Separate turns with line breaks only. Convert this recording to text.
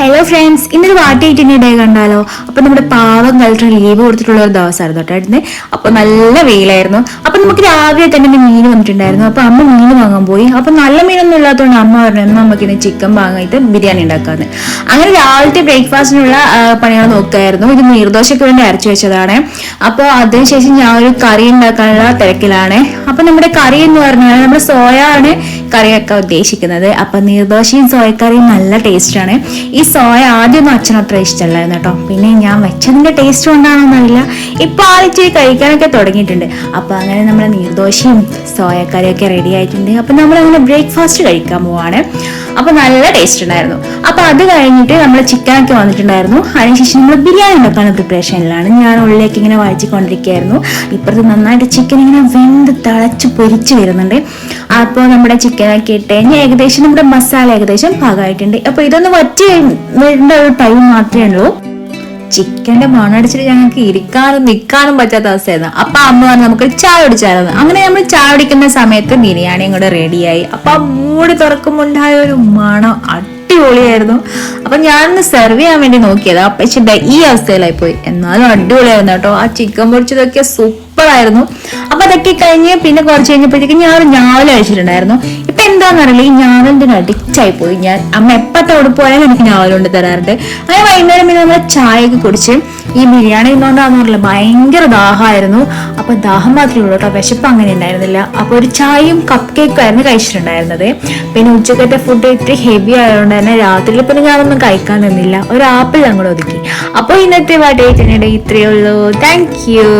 Hello friends ഇന്നൊരു വാട്ടി ഐറ്റിന്റെ day കണ്ടാലോ? അപ്പോൾ നമ്മുടെ പാവം കളക്ടർ ലീവ് കൊടുത്തിട്ടുള്ള ഒരു ദിവസമായിരുന്നു കേട്ടോ അപ്പോൾ നല്ല വെയിലായിരുന്നു. അപ്പോൾ നമുക്ക് രാവിലെ തന്നെ മീൻ വന്നിട്ടുണ്ടായിരുന്നു. അപ്പോൾ അമ്മ മീൻ വാങ്ങാൻ പോയി. അപ്പോൾ നല്ല മീനൊന്നും ഇല്ലാത്തതുകൊണ്ട് അമ്മ പറഞ്ഞു എന്നാൽ നമുക്ക് ഇന്ന് ചിക്കൻ വാങ്ങിയിട്ട് ബിരിയാണി ഉണ്ടാക്കാമെന്ന് അങ്ങനെ രാവിലത്തെ ബ്രേക്ക്ഫാസ്റ്റിനുള്ള പണികൾ നോക്കുകയായിരുന്നു ഇത് നീർദോശയ്ക്ക് വേണ്ടി അരച്ചു വെച്ചതാണ്. അപ്പോൾ അതിനുശേഷം ഞാൻ ഒരു കറി ഉണ്ടാക്കാനുള്ള തിരക്കിലാണ്. അപ്പോൾ നമ്മുടെ കറി എന്ന് പറഞ്ഞാൽ നമ്മുടെ സോയ ആണ്. കറിയൊക്കെ ഉദ്ദേശിക്കുന്നത്. അപ്പൊ നീർദോശയും സോയക്കറിയും നല്ല ടേസ്റ്റാണ് ഈ സോയ ആദ്യമൊന്നും അച്ഛനത്ര ഇഷ്ടമല്ലായിരുന്നു കേട്ടോ. പിന്നെ ഞാൻ വെച്ചതിന്റെ ടേസ്റ്റ് കൊണ്ടാണോന്നറിയില്ല ഇപ്പൊ ആദ്യം കഴിക്കാനൊക്കെ തുടങ്ങിയിട്ടുണ്ട്. അപ്പൊ അങ്ങനെ നമ്മുടെ നീർദോശയും സോയക്കറിയൊക്കെ റെഡി ആയിട്ടുണ്ട്. അപ്പൊ നമ്മൾ അങ്ങനെ ബ്രേക്ക്ഫാസ്റ്റ് കഴിക്കാൻ പോവാണ്. അപ്പൊ നല്ല ടേസ്റ്റ് ഉണ്ടായിരുന്നു. അപ്പൊ അത് കഴിഞ്ഞിട്ട് നമ്മൾ ചിക്കൻ ചിക്കനൊക്കെ വന്നിട്ടുണ്ടായിരുന്നു. അതിനുശേഷം നമ്മൾ ബിരിയാണി ഉണ്ടാക്കാനുള്ള പ്രിപ്പറേഷനിലാണ് ഞാൻ ഉള്ളിലേക്ക് ഇങ്ങനെ വഴച്ചിക്കൊണ്ടിരിക്കുകയായിരുന്നു ഇപ്പുറത്ത് നന്നായിട്ട് ചിക്കൻ ഇങ്ങനെ വെന്ത് തിളച്ച് പൊരിച്ച് വരുന്നുണ്ട്. അപ്പോൾ നമ്മുടെ ചിക്കനൊക്കെ ഇട്ട് കഴിഞ്ഞ് ഏകദേശം നമ്മുടെ മസാല ഏകദേശം പാകമായിട്ടുണ്ട്. അപ്പോൾ ഇതൊന്ന് വറ്റി വരേണ്ട ഒരു ടൈം മാത്രമേ ഉള്ളൂ. ചിക്കന്റെ മണടിച്ചിട്ട് ഞങ്ങൾക്ക് ഇരിക്കാനും നിൽക്കാനും പറ്റാത്ത അവസ്ഥയായിരുന്നു. അപ്പൊ അമ്മ പറഞ്ഞു നമുക്ക് ചായ കുടിച്ചായിരുന്നു. അങ്ങനെ നമ്മൾ ചായ കുടിക്കുന്ന സമയത്ത് ബിരിയാണിയും കൂടെ റെഡിയായി അപ്പൊ മൂടി തുറക്കുമ്പോണ്ടായ ഒരു മണം അടിപൊളിയായിരുന്നു. അപ്പൊ ഞാനൊന്ന് സെർവ് ചെയ്യാൻ വേണ്ടി നോക്കിയത്. പക്ഷെ ഈ അവസ്ഥയിലായി പോയി. എന്നാലും അടിപൊളിയായിരുന്നു കേട്ടോ. ആ ചിക്കൻ പൊരിച്ചതൊക്കെ സൂപ്പർ ആയിരുന്നു. അപ്പൊ അതൊക്കെ കഴിഞ്ഞ് പിന്നെ കുറച്ച് കഴിഞ്ഞപ്പോഴത്തേക്കും ഞാൻ ഒരു അഴിച്ചിട്ടുണ്ടായിരുന്നു എന്താണെന്നറിയില്ല ഈ ഞാവലിന്റെ അഡിക്റ്റായി പോയി ഞാൻ അമ്മ എപ്പത്തെ അവിടെ പോയാലും എനിക്ക് ഞാവൽ കൊണ്ട് തരാറുണ്ട്. അങ്ങനെ വൈകുന്നേരം പിന്നെ നമ്മൾ ചായയൊക്കെ കുടിച്ച് ഈ ബിരിയാണി ഇന്നുകൊണ്ടാന്ന് പറഞ്ഞില്ല ഭയങ്കര ദാഹമായിരുന്നു. അപ്പൊ ദാഹം മാത്രമേ ഉള്ളൂ കേട്ടോ വിശപ്പ് അങ്ങനെ ഉണ്ടായിരുന്നില്ല. അപ്പൊ ഒരു ചായയും കപ്പ് കേക്കും ആയിരുന്നു കഴിച്ചിട്ടുണ്ടായിരുന്നത്. പിന്നെ ഉച്ചക്കത്തെ ഫുഡ് ഇത്തിരി ഹെവി ആയതുകൊണ്ട് തന്നെ രാത്രിയിൽ പിന്നെ ഞാനൊന്നും കഴിക്കാൻ നിന്നില്ല. ഒരു ആപ്പിൾ അങ്ങോട്ട് ഒതുക്കി അപ്പോൾ ഇന്നത്തെ വാട്ടേറ്റിനിടെ ഇത്രയേ ഉള്ളൂ. Thank you